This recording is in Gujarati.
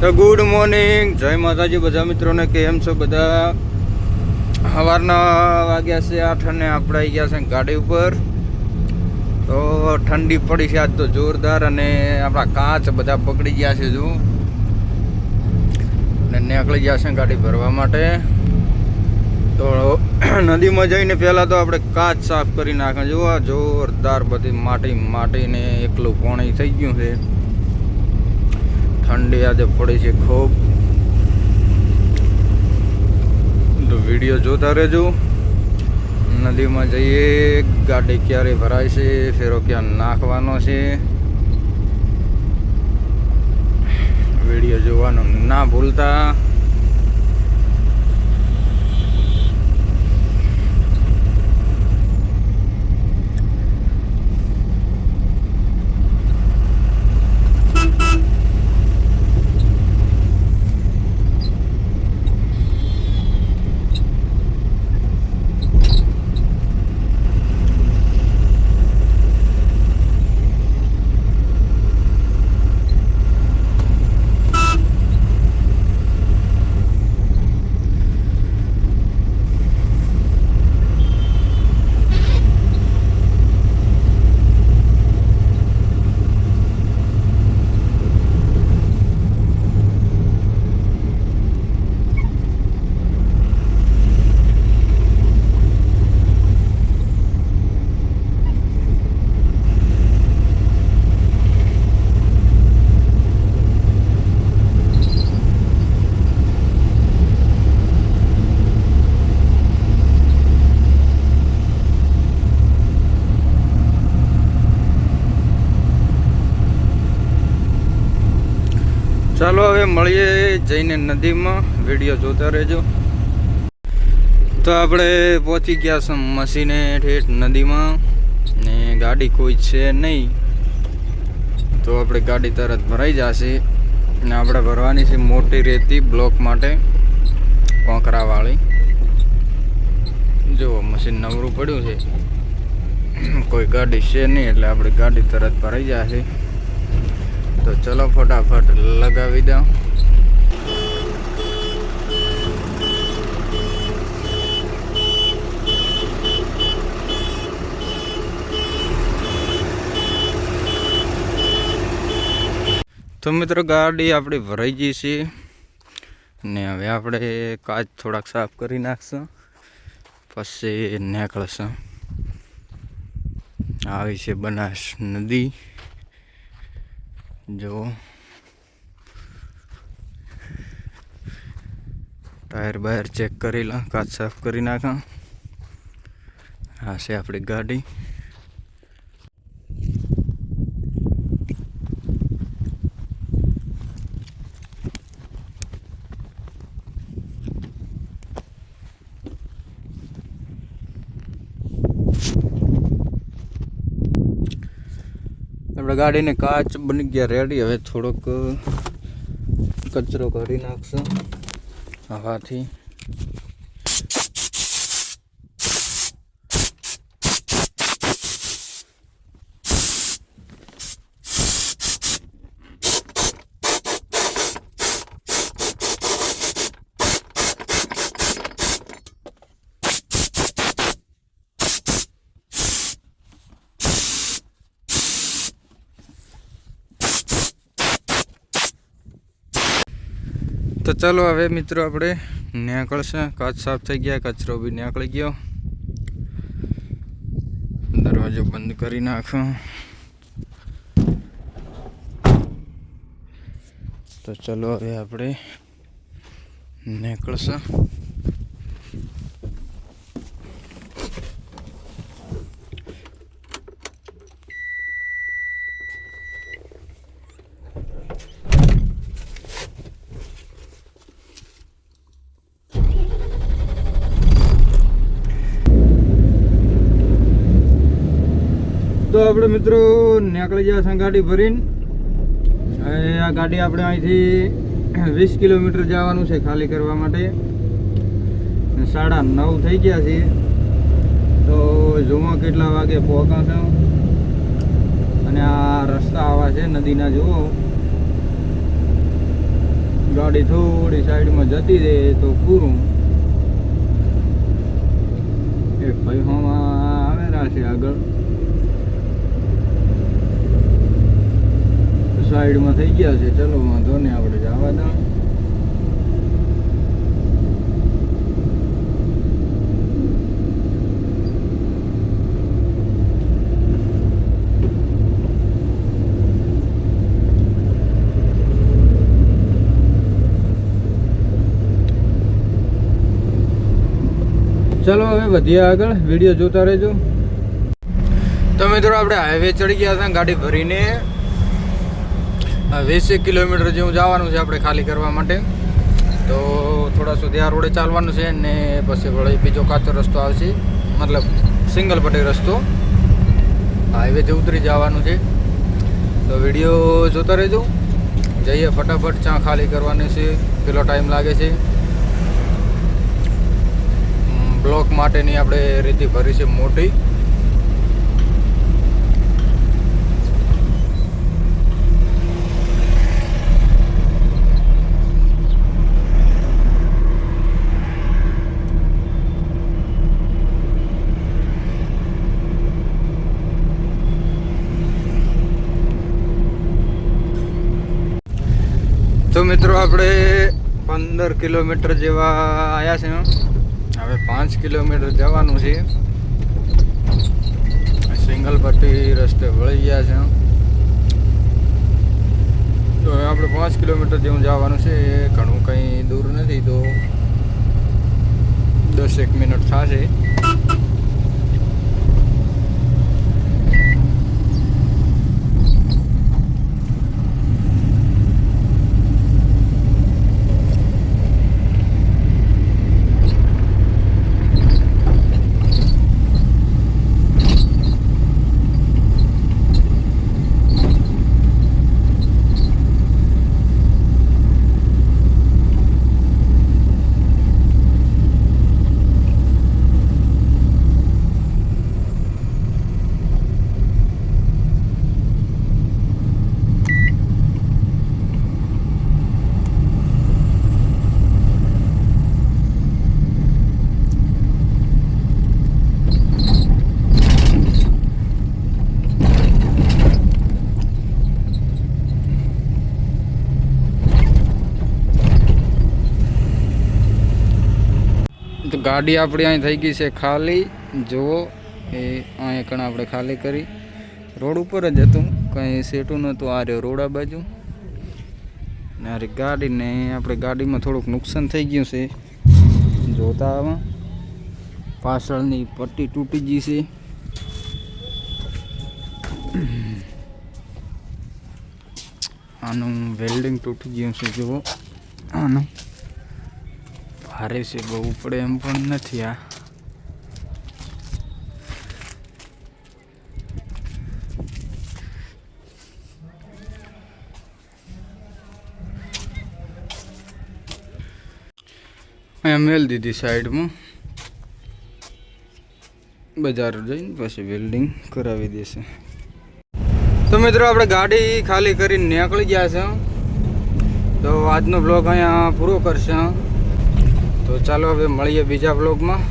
તો ગુડ મોર્નિંગ જય માતાજી બધા મિત્રોને, કેમ છો બધા? સવારના વાગ્યા છે આઠ અને આપણે આવી ગયા છે ગાડી ઉપર. તો ઠંડી પડી છે આજ તો જોરદાર અને આપણા કાચ બધા પકડી ગયા છે જો. અને નીકળી ગયા છે ગાડી ભરવા માટે. તો નદીમાં જઈને પહેલાં તો આપણે કાચ સાફ કરી નાખે. જુઓ જોરદાર બધી માટી માટીને એકલું પાણી થઈ ગયું છે. ઠંડી આજે પડી છે ખૂબ. તો વીડિયો જોતા રહેજો. નદીમાં જઈએ, ગાડી ક્યારે ભરાય છે, ફેરો ક્યાં નાખવાનો છે. વીડિયો જોવાનું ના ભૂલતા. ચાલો હવે મળીએ જઈને નદીમાં. વીડિયો જોતા રહેજો. તો આપણે પહોંચી ગયા છે મસીને ઠેઠ નદીમાં. ને ગાડી કોઈ છે નહીં. તો આપણે ગાડી તરત ભરાઈ જશે. ને આપણે ભરવાની છે મોટી રેતી બ્લોક માટે. કોંકરાવાળી. જો મશીન નવરું પડ્યું છે. કોઈ ગાડી છે નહીં, એટલે આપણે ગાડી તરત ભરાઈ જશે. તો ચલો ફટાફટ લગાવી દઉં. તો મિત્રો ગાડી આપણી ભરાઈ ગઈ છે. ને હવે આપણે કાચ થોડાક સાફ કરી નાખશું. પછી નીકળશું. આવી છે બનાસ નદી. જો. ટાયર બાયર ચેક કરી લા કાચ સાફ કરી નાખા. આ છે આપણી ગાડી. આપણે ગાડીને કાચ બની ગયા રેડી હવે થોડોક કચરો કાઢી નાખશું. હવાથી તો ચાલો હવે મિત્રો આપણે નીકળશે. કાચ સાફ થઈ ગયા, કચરો બી નીકળી ગયો. દરવાજો બંધ કરી નાખો. તો ચલો હવે આપણે નીકળશે. આપણે મિત્રો નીકળી ગયા છે ગાડી ભરીને. આ ગાડી આપણે અહીંથી વીસ કિલોમીટર જવાનું છે ખાલી કરવા માટે. સાડા નવ થઈ ગયા છે તો જુઓ કેટલા વાગે પહોંચાશો? અને આ રસ્તા આવા છે, નદીના, જુઓ. ગાડી થોડી સાઈડમાં જતી રહે તો પૂરું. એક ભાઈ હોમાં આવેલા છે આગળ. સાઈડમાં થઈ ગયા છે, ચલો, વાંધો નહીં, આપણે જવા દો. ચલો, હવે વધીએ આગળ. વીડિયો જોતા રહેજો. તો મિત્રો, આપણે હાઈવે ચડી ગયા હતા, ગાડી ભરીને. વીસેક કિલોમીટર જેવું જવાનું છે આપણે ખાલી કરવા માટે, તો થોડા સુધી આ રોડે ચાલવાનું છે ને પછી વળી બીજો કાચો રસ્તો આવશે, મતલબ સિંગલ પટેલ રસ્તો. હાઈવેથી ઉતરી જવાનું છે. તો વીડિયો જોતા રહેજો. જઈએ ફટાફટ, ચા ખાલી કરવાની છે. પેલો ટાઈમ લાગે છે. બ્લોક માટેની આપણે રીતિ ભરી છે મોટી. તો મિત્રો આપણે પંદર કિલોમીટર જેવા આવ્યા છે હવે પાંચ કિલોમીટર જવાનું છે. સિંગલ પટ્ટી રસ્તે વળી ગયા છે તો હવે આપણે પાંચ કિલોમીટર જેવું જવાનું છે. ઘણું કંઈ દૂર નથી તો દસેક મિનિટ થશે. ગાડી આપણી અહીં થઈ ગઈ છે ખાલી. જુઓ, એ અહીંયા કણ આપણે ખાલી કરી. રોડ ઉપર જ હતું. કંઈ સેટું નહોતું. આ રહ્યો રોડ આ બાજુ. ને અરે ગાડીને આપણે ગાડીમાં થોડુંક નુકસાન થઈ ગયું છે. જોતા આમાં પાછળની પટ્ટી તૂટી ગઈ છે. આનું વેલ્ડિંગ તૂટી ગયું છે. જુઓ. આનું. ભારે છે, બહુ પડે એમ પણ નથી આ. અહીંયા મેલ દીધી સાઈડમાં. બજાર જઈને પછી વેલ્ડિંગ કરાવી દેશે. તો મિત્રો, આપણે ગાડી ખાલી કરીને નીકળી ગયા છે. તો આજનો બ્લોગ અહીંયા પૂરો કરશે. તો ચાલો હવે મળીએ બીજા બ્લોગમાં